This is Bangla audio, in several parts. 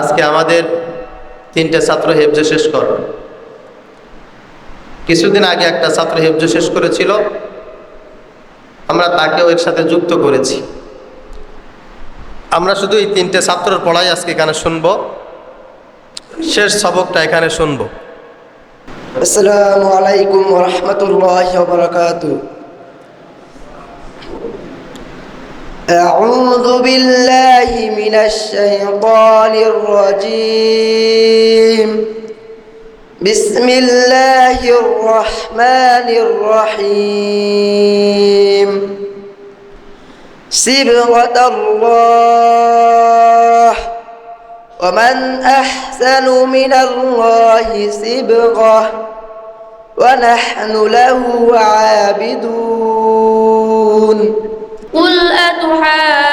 আজকে আমাদের তিনটে ছাত্র হেফজে শেষ কর। কিছুদিন আগে একটা ছাত্র হেফজে শেষ করেছিল। আমরা তাকেও এর সাথে যুক্ত করেছি। আমরা শুধু এই তিনটে ছাত্রর পড়াই আজকে এখানে শুনব। শেষ সবকটা এখানে শুনব। আসসালামু আলাইকুম রহমতুল্লাহ বারকাতু أعوذ بالله من الشيطان الرجيم. بسم الله الرحمن الرحيم. صبغة الله. ومن أحسن من الله صبغة. ونحن له عابدون. قل أتحاسبون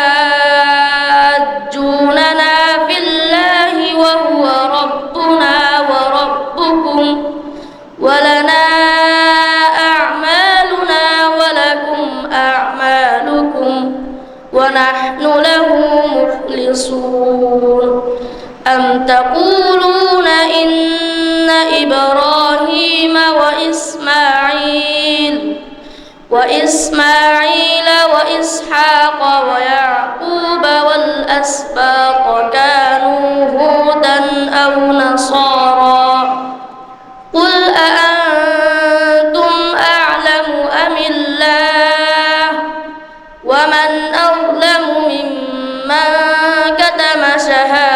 وإسماعيل وإسحاق ويعقوب والأسباط كانوا هودا أو نصارى قل أأنتم أعلم أم الله؟ ومن أظلم ممن كتم شهادة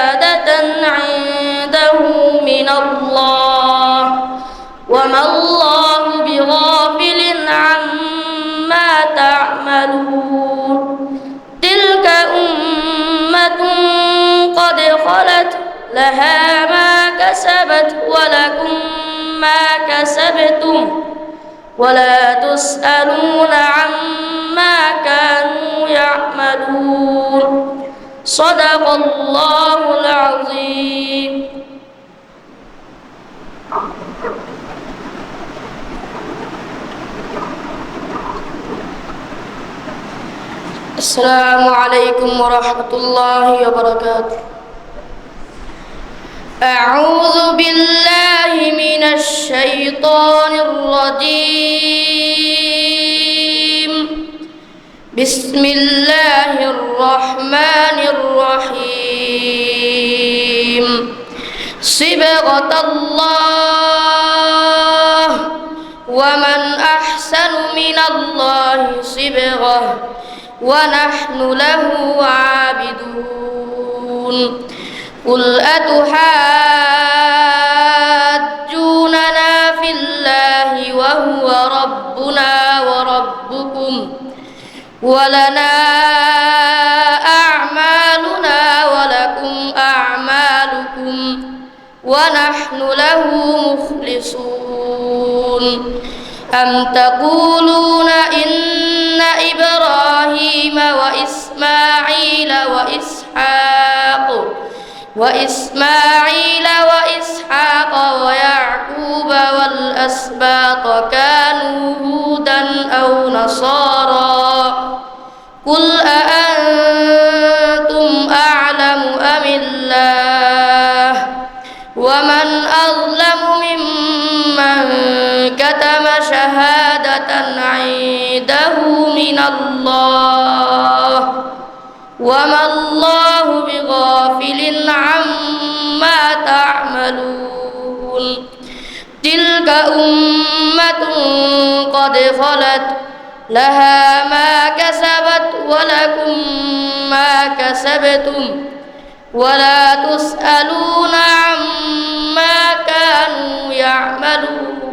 لها ما كسبت ولكم ما كسبتم ولا تسألون عما كانوا يعملون. صدق الله العظيم. السلام عليكم ورحمة الله وبركاته. أعوذ بالله من الشيطان الرجيم. بسم الله الرحمن الرحيم. صبغة الله ومن أحسن من الله صبغة ونحن له عابدون. قل أتحاجوننا في الله وهو ربنا وربكم ولنا أعمالنا ولكم أعمالكم ونحن له مخلصون أم تقولون وإسماعيل وإسحاق ويعقوب والأسباط كانوا هودا أو نصارى قل أأنتم أعلم أم الله؟ ومن أظلم ممن كتم شهادة عنده من الله؟ وما الله تلك أمة قد خلت لها ما كسبت ولكم ما كسبتم ولا تسألون عما كانوا يعملون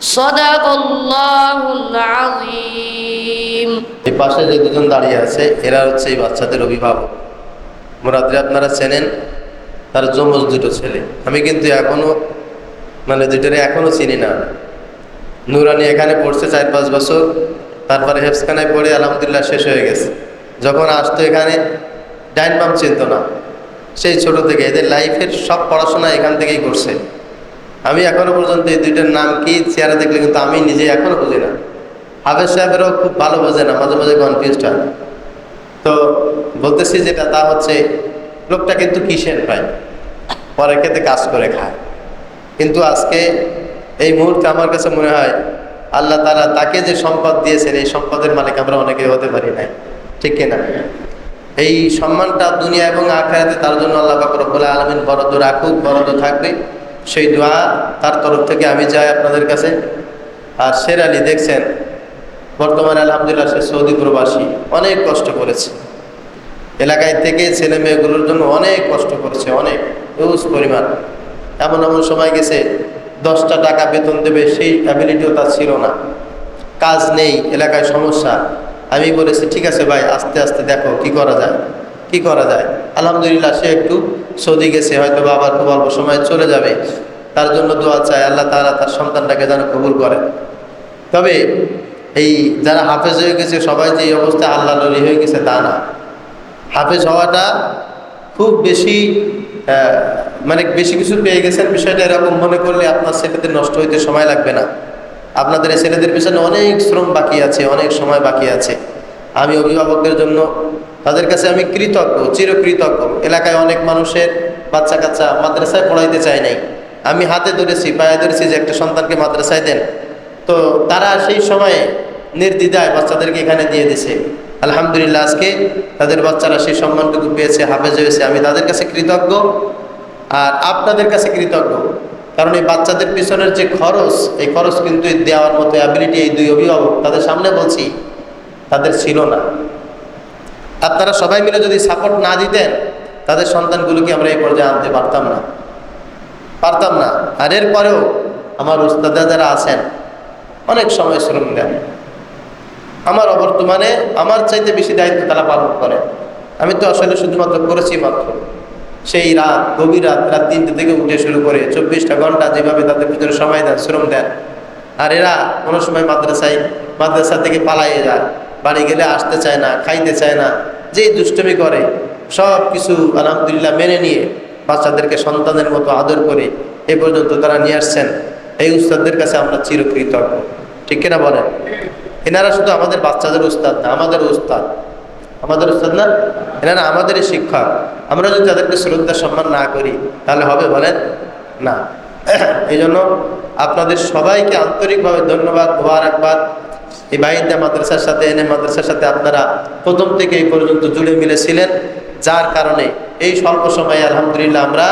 صدق الله العظيم এই পাশে যে দুজন দাঁড়িয়ে আছে এরা হচ্ছে এই বাচ্চাদের অভিভাবক মোরাদ্রি আপনারা চেনেন তার যমজ দুটো ছেলে আমি কিন্তু এখনো মানে দুটোরে এখনও চিনি না। নুরানি এখানে পড়ছে চার পাঁচ বছর, তারপরে হেফসখানায় পড়ে আলহামদুলিল্লাহ শেষ হয়ে গেছে। যখন আসতো এখানে, ডাইন বাম চিনত না। সেই ছোট থেকে এদের লাইফের সব পড়াশোনা এখান থেকেই করছে। আমি এখনও পর্যন্ত এই দুইটার নাম কি চেয়ারে দেখলে কিন্তু আমি নিজে এখনও বুঝি না। হাফেজ সাহেবেরও খুব ভালো বোঝে না, মাঝে মাঝে কনফিউজড হয়। তো বলতেছি যেটা, তা হচ্ছে লোকটা কিন্তু কিসের পায় পরে খেতে কাজ করে খায়। কিন্তু আজকে এই মুহূর্তে আমার কাছে মনে হয় আল্লাহ তারা তাকে যে সম্পদ দিয়েছেন, এই সম্পদের মালিক আমরা অনেকে হতে পারি নাই। ঠিক কিনা? এই সম্মানটা দুনিয়া এবং আখেরাতে তার জন্য আল্লাহ বাকরবুল আলমিন বরদ রাখুক, বরদ থাকবে। সেই দোয়া তার তরফ থেকে আমি যাই আপনাদের কাছে। আর শের আলী দেখছেন, বর্তমানে আলহামদুলিল্লাহ সে সৌদি প্রবাসী, অনেক কষ্ট করেছে। এলাকায় থেকে ছেলে মেয়েগুলোর জন্য অনেক কষ্ট করেছে, অনেক, হিউজ পরিমাণ। এমন এমন সময় গেছে, দশটা টাকা বেতন দেবে, সেই অ্যাবিলিটিও তার ছিল না। কাজ নেই, এলাকায় সমস্যা। আমি বলেছি, ঠিক আছে ভাই, আস্তে আস্তে দেখো কি করা যায়। কি করা যায়? আলহামদুলিল্লাহ, সে একটু সৌদি গেছে, হয়তো বা আবার খুব অল্প সময় চলে যাবে। তার জন্য দোয়া চায় আল্লাহ তাআলা তার সন্তানটাকে যেন কবুল করে। তবে এই যারা হাফেজ হয়ে গেছে, সবাই যে এই অবস্থায় আল্লাহ ললি হয়ে গেছে, তা না। হাফেজ হওয়াটা খুব বেশি মানে বেশি কিছু পেয়ে গেছেন বিষয়টা এরকম মনে করলে আপনার ছেলেদের নষ্ট হইতে সময় লাগবে না। আপনাদের এই ছেলেদের পিছনে অনেক শ্রম বাকি আছে, অনেক সময় বাকি আছে। আমি অভিভাবকদের জন্য তাদের কাছে আমি কৃতজ্ঞ, চিরকৃতজ্ঞ। এলাকায় অনেক মানুষের বাচ্চা কাচ্চা মাদ্রাসায় পড়াইতে চায় নাই। আমি হাতে ধরেছি, পায়ে ধরেছি যে একটা সন্তানকে মাদ্রাসায় দেন। তো তারা সেই সময়ে নির্দ্বিধায় বাচ্চাদেরকে এখানে দিয়ে দিছে। আলহামদুলিল্লাহ, আজকে তাদের বাচ্চারা সেই সম্মানটুকু পেয়েছে, হাফেজ হয়েছে। আমি তাদের কাছে কৃতজ্ঞ আর আপনাদের কাছে কৃতজ্ঞ। কারণ এই বাচ্চাদের পিছনের যে খরচ, এই খরচ কিন্তু দেওয়ার মতো অ্যাবিলিটি এই দুই অভিভাবক তাদের সামনে বলছি, তাদের ছিল না। আপনারা সবাই মিলে যদি সাপোর্ট না দিতেন, তাদের সন্তানগুলোকে আমরা এই পর্যায়ে আনতে পারতাম না। পারতাম না। আর এরপরেও আমার উস্তাদা যারা আছেন, অনেক সময় শ্রম দেন। আমার অবর্তমানে আমার চাইতে বেশি দায়িত্ব তারা পালন করে। আমি তো আসলে শুধুমাত্র করেছি মাত্র। সেই রাত, গভীর রাত রাত তিনটে থেকে উঠে শুরু করে চব্বিশটা ঘণ্টা যেভাবে তাদের ভিতরে সময় দেন, শ্রম দেন। আর এরা কোনো সময় মাদ্রাসায়, মাদ্রাসা থেকে পালাইয়ে যায়। বাড়ি গেলে আসতে চায় না, খাইতে চায় না, যেই দুষ্টমি করে, সব কিছু আলহামদুলিল্লাহ মেনে নিয়ে বাচ্চাদেরকে সন্তানের মতো আদর করে এ পর্যন্ত তারা নিয়ে আসছেন। এই উস্তাদদের কাছে আমরা চিরকৃতজ্ঞ। ঠিক কিনা বলেন? এনারা শুধু আমাদের বাচ্চাদের উস্তাদ না, আমাদের উস্তাদ। আমাদের উস্তাদ না, এনারা আমাদেরই শিক্ষক। আমরা যদি তাদেরকে শ্রদ্ধা, সম্মান না করি, তাহলে হবে বলেন? না। এই জন্য আপনাদের সবাইকে আন্তরিকভাবে ধন্যবাদ, মোবারকবাদ। এই বাইন্দা মাদ্রাসার সাথে এনে মাদ্রাসার সাথে আপনারা প্রথম থেকে এই পর্যন্ত জুড়ে মিলেছিলেন, যার কারণে এই স্বল্প সময়ে আলহামদুলিল্লাহ আমরা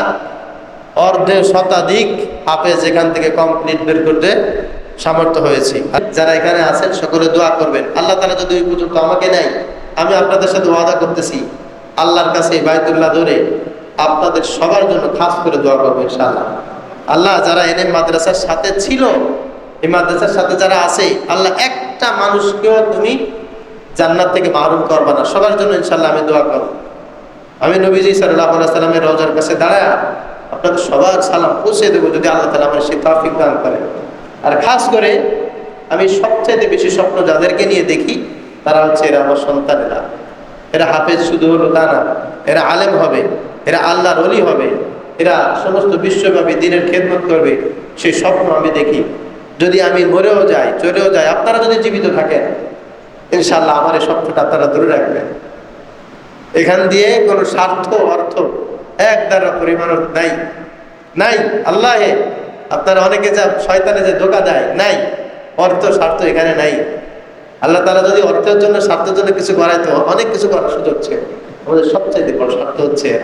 অর্ধে শতাধিক হাফেজ এখান থেকে কমপ্লিট বের করতে সামর্থ্য হয়েছি। যারা এখানে আছেন, সকলে দোয়া করবেন। আল্লাহ তালা যদি পর্যন্ত আমাকে নেয় আমি আপনাদের সাথে ওয়াদা করতেছি। আল্লাহর কাছে বায়তুল্লাহ ধরে আপনাদের সবার জন্য খাস করে দোয়া করব ইনশাআল্লাহ। আল্লাহ যারা এনে মাদ্রাসার সাথে ছিল, এই মাদ্রাসার সাথে যারা আছে, আল্লাহ একটা মানুষকেও তুমি জান্নাত থেকে মাহরুম করবা না। সবার জন্য ইনশাল্লাহ আমি দোয়া করব। আমি নবীজি সাল্লাহ সাল্লামের রোজার কাছে দাঁড়ায় আপনাদের সবার সালাম পৌঁছে দেবো, যদি আল্লাহ তালা আমার সে তাফিক দান করে আর খাস করে আমি সবচেয়ে বেশি স্বপ্ন যাদেরকে নিয়ে দেখি, তারা হচ্ছে এরা আমার সন্তানেরা। এরা হাফেজ শুধু হলো তা না, এরা আলেম হবে, এরা আল্লাহর অলি হবে, এরা সমস্ত বিশ্বব্যাপী দিনের খেদমত করবে, সেই স্বপ্ন আমি দেখি। যদি আমি মরেও যাই, চলেও যাই, আপনারা যদি জীবিত থাকেন ইনশাল্লাহ আমার এই স্বপ্নটা আপনারা ধরে রাখবেন। এখান দিয়ে কোনো স্বার্থ, অর্থ এক দ্বারা পরিমাণ নাই। নাই, আল্লাহ আপনারা অনেকে যা শয়তানে যে ধোকা দেয়, নাই। অর্থ, স্বার্থ এখানে নাই। আল্লাহ তারা যদি অর্থের জন্য, স্বার্থের জন্য কিছু করায় তো অনেক কিছু করার সুযোগ ছিল আমাদের সবচেয়ে বড় স্বার্থ হচ্ছে।